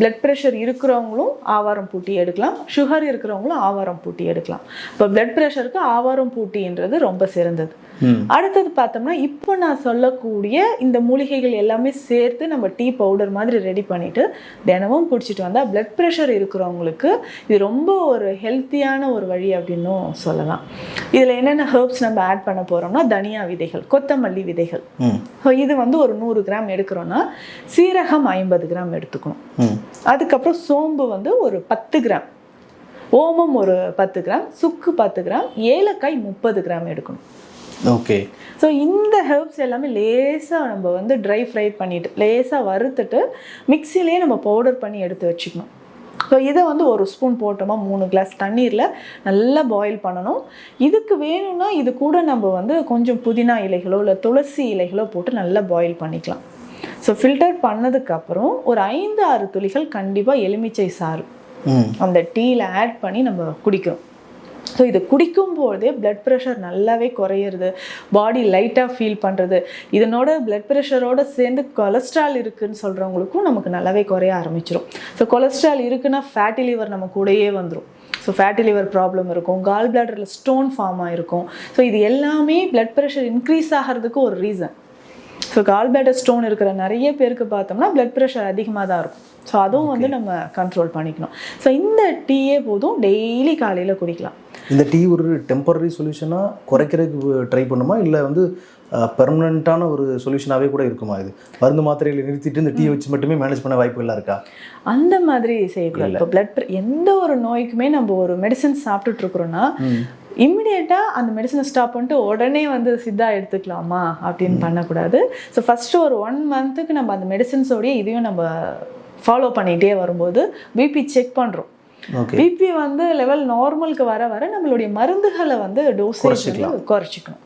Blood pressure இருக்கிறவங்களும் ஆவாரம் பூட்டி எடுக்கலாம். சுகர் இருக்கிறவங்களும் ஆவாரம் பூட்டி எடுக்கலாம். இப்போ பிளட் ப்ரெஷருக்கு ஆவாரம் பூட்டின்றது ரொம்ப சிறந்தது. அடுத்தது பார்த்தோம்னா இப்போ நான் சொல்லக்கூடிய இந்த மூலிகைகள் எல்லாமே சேர்த்து நம்ம டீ பவுடர் மாதிரி ரெடி பண்ணிட்டு தினமும் குடிச்சிட்டு வந்தால் பிளட் ப்ரெஷர் இருக்கிறவங்களுக்கு இது ரொம்ப ஒரு ஹெல்த்தியான ஒரு வழி அப்படின்னும் சொல்லலாம். இதில் என்னென்ன ஹெர்ப்ஸ் நம்ம ஆட் பண்ண போகிறோம்னா தனியா விதைகள் கொத்தமல்லி விதைகள். இது வந்து ஒரு நூறு கிராம் எடுக்கிறோன்னா சீரகம் ஐம்பது கிராம் எடுத்துக்கணும். அதுக்கப்புறம் சோம்பு வந்து ஒரு பத்து கிராம். ஓமம் ஒரு பத்து கிராம் சுக்கு பத்து கிராம் ஏலக்காய் முப்பது கிராம் எடுக்கணும். ஓகே. ஸோ இந்த ஹெர்ப்ஸ் எல்லாமே லேசாக நம்ம வந்து ட்ரை ஃப்ரை பண்ணிட்டு லேசாக வறுத்துட்டு மிக்சிலே நம்ம பவுடர் பண்ணி எடுத்து வச்சுக்கணும். ஸோ இதை வந்து ஒரு ஸ்பூன் போட்டோமா மூணு கிளாஸ் தண்ணீரில் நல்லா பாயில் பண்ணணும். இதுக்கு வேணும்னா இது கூட நம்ம வந்து கொஞ்சம் புதினா இலைகளோ இல்லை துளசி இலைகளோ போட்டு நல்லா பாயில் பண்ணிக்கலாம். ஸோ ஃபில்டர் பண்ணதுக்கப்புறம் ஒரு ஐந்து ஆறு துளிகள் கண்டிப்பாக எலுமிச்சை சாறு. அந்த டீயில் ஆட் பண்ணி நம்ம குடிக்கிறோம். ஸோ இது குடிக்கும்போதே பிளட் ப்ரெஷர் நல்லாவே குறையிறது. பாடி லைட்டாக ஃபீல் பண்ணுறது இதனோட பிளட் ப்ரெஷரோட சேர்ந்து கொலஸ்ட்ரால் இருக்குன்னு சொல்கிறவங்களுக்கும் நமக்கு நல்லாவே குறைய ஆரம்பிச்சிரும். ஸோ கொலஸ்ட்ரால் இருக்குன்னா ஃபேட்டி லிவர் நம்ம கூடயே வந்துடும் ஸோ ஃபேட்டி லிவர் ப்ராப்ளம் இருக்கும். கால் பிளாடரில் ஸ்டோன் ஃபார்ம் ஆகிருக்கும் ஸோ இது எல்லாமே பிளட் ப்ரெஷர் இன்க்ரீஸ் ஆகிறதுக்கு ஒரு reason so gall bladder stone இருக்கிற நிறைய பேருக்கு பார்த்தோம்னா பிளட் ப்ரெஷர் அதிகமாக தான் இருக்கும். ஸோ அதுவும் வந்து நம்ம கண்ட்ரோல் பண்ணிக்கணும். ஸோ இந்த டீயே போதும். டெய்லி காலையில் குடிக்கலாம். இந்த டீ ஒரு டெம்பரரி சொல்யூஷனாக குறைக்கிறதுக்கு ட்ரை பண்ணுமா? இல்லை வந்து பெர்மனண்ட்டான ஒரு சொல்யூஷனாகவே கூட இருக்குமா இது? மருந்து மாத்திரைகளை நிறுத்திட்டு இந்த டீ வச்சு மட்டுமே மேனேஜ் பண்ண வாய்ப்புகள்லாம் இருக்கா? அந்த மாதிரி செய்யக்கூடாது. இப்போ பிளட் எந்த ஒரு நோய்க்குமே நம்ம ஒரு மெடிசன் சாப்பிட்டுட்டு இருக்கிறோம்னா இம்மிடியேட்டாக அந்த மெடிசனை ஸ்டாப் பண்ணிட்டு உடனே வந்து சித்தா எடுத்துக்கலாமா அப்படின்னு பண்ணக்கூடாது. ஸோ ஃபஸ்ட்டு ஒரு ஒன் மந்த்துக்கு நம்ம அந்த மெடிசன்ஸோடய இதையும் நம்ம ஃபாலோ பண்ணிகிட்டே வரும்போது பிபி செக் பண்ணுறோம் பிபி வந்து லெவல் நார்மலுக்கு வர வர நம்மளுடைய மருந்துகளை வந்து டோசேஜ். குறைச்சிக்கணும்.